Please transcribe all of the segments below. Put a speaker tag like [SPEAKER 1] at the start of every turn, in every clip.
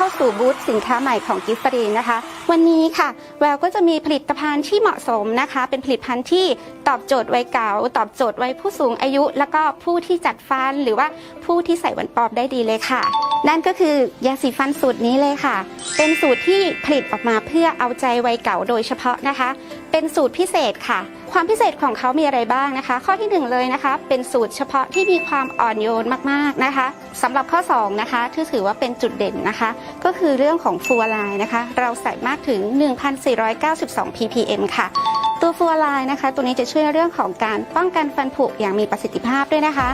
[SPEAKER 1] เข้าสู่บูธสินค้าใหม่ของกิฟฟรีนะคะ วันนี้ค่ะแววก็จะมีผลิตภัณฑ์ที่เหมาะสมนะคะ เป็นผลิตภัณฑ์ที่ตอบโจทย์วัยเก่า ตอบโจทย์วัยผู้สูงอายุ แล้วก็ผู้ที่จัดฟันหรือว่าผู้ที่ใส่วันปลอบได้ดีเลยค่ะ นั่นก็คือยาสีฟันสูตรนี้เลยค่ะ เป็นสูตรที่ผลิตออกมาเพื่อเอาใจวัยเก่าโดยเฉพาะนะคะ เป็นสูตรพิเศษค่ะ ความพิเศษของเขามีอะไรบ้างนะคะ ข้อที่หนึ่งเลยนะคะ เป็นสูตรเฉพาะที่มีความอ่อนโยนมากๆนะคะสำหรับข้อสองนะคะที่ถือว่าเป็นจุดเด่นนะคะ ก็คือเรื่องของฟัวไลน์นะคะ เราใส่มากถึง 1,492 ppm ค่ะตัวฟัวไลน์นะคะ ตัวนี้จะช่วยเรื่องของการป้องกันฟันผุอย่างมีประสิทธิภาพด้วยนะคะ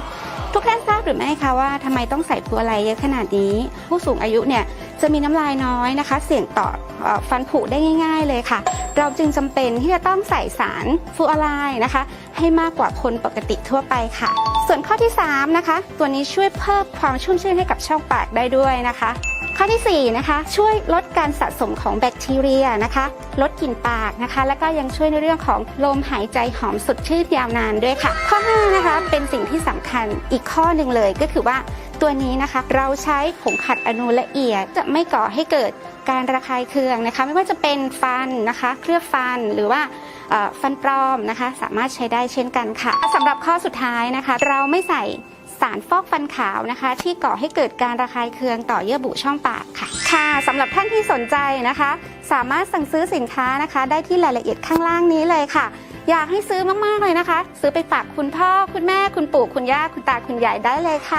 [SPEAKER 1] ทุกท่านทราบหรือไม่คะว่าทำไมต้องใส่ฟัวไลน์เยอะขนาดนี้ ผู้สูงอายุเนี่ยจะมีน้ำลายน้อยนะคะ เสี่ยงต่ออฟันผุได้ง่าย ๆ เลยค่ะ เราจึงจำเป็นที่จะต้องใส่สารฟลูออไรด์นะคะ ให้มากกว่าคนปกติทั่วไปค่ะ ส่วนข้อที่ 3 นะคะ ตัวนี้ช่วยเพิ่มความชุ่มชื่นให้กับช่องปากได้ด้วยนะคะข้อทีสี่4นะคะช่วยลดการสะสมของแบคทีเรียนะคะ ลดกลิ่นปากนะคะ แล้วก็ยังช่วยในเรื่องของลมหายใจหอมสดชื่นยาวนานด้วยค่ะ ข้อ5นะคะเป็นสิ่งที่ คัญอีกข้อหนึ่งเลยก็คือว่าตัวนี้นะคะเราใช้ผงขัดอนูละเอียดจะไม่ก่อให้เกิดการระคายเคืองนะคะ ไม่ว่าจะเป็นฟันนะคะ เคลือบฟันหรือว่าฟันปลอมนะคะ สามารถใช้ได้เช่นกันค่ะสำหรับข้อสุดท้ายนะคะ เราไม่ใส่สารฟอกฟันขาวนะคะ ที่ก่อให้เกิดการระคายเคืองต่อเยื่อบุช่องปากค่ะ ค่ะสำหรับท่านที่สนใจนะคะ สามารถสั่งซื้อสินค้านะคะ ได้ที่รายละเอียดข้างล่างนี้เลยค่ะ อยากให้ซื้อมากๆเลยนะคะ ซื้อไปฝากคุณพ่อ คุณแม่คุณปู่คุณย่าคุณตาคุณยายได้เลยค่ะ